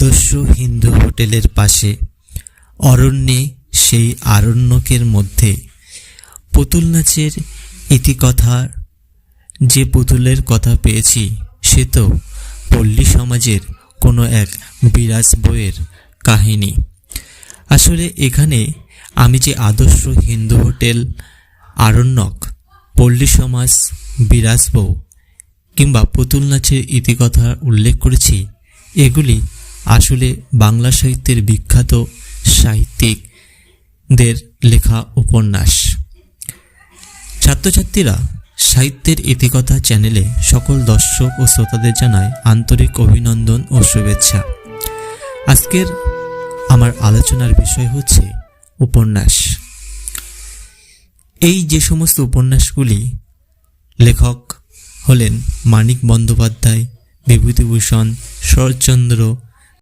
আদর্শ হিন্দু হোটেলের পাশে, অরণ্যে সেই আরণ্যকের মধ্যে। পুতুল নাচের ইতিকথার যে পুতুলের কথা পেয়েছি, সে তো পল্লী সমাজের কোনো এক বিরাজ বইয়ের কাহিনী। আসলে এখানে আমি যে আদর্শ হিন্দু হোটেল, আরণ্যক, পল্লী সমাজ, বিরাজ বউ কিংবা পুতুল নাচের ইতিকথা উল্লেখ করেছি, এগুলি আসলে বাংলা সাহিত্যের বিখ্যাত সাহিত্যিকদের লেখা উপন্যাস। ছাত্রছাত্রীরা সাহিত্যের ইতিকথা চ্যানেলে সকল দর্শক ও শ্রোতাদের জানায় আন্তরিক অভিনন্দন ও শুভেচ্ছা। আজকের আমার আলোচনার বিষয় হচ্ছে উপন্যাস। এই যে সমস্ত উপন্যাসগুলি লেখক হলেন মানিক বন্দ্যোপাধ্যায়, বিভূতিভূষণ, শরৎচন্দ্র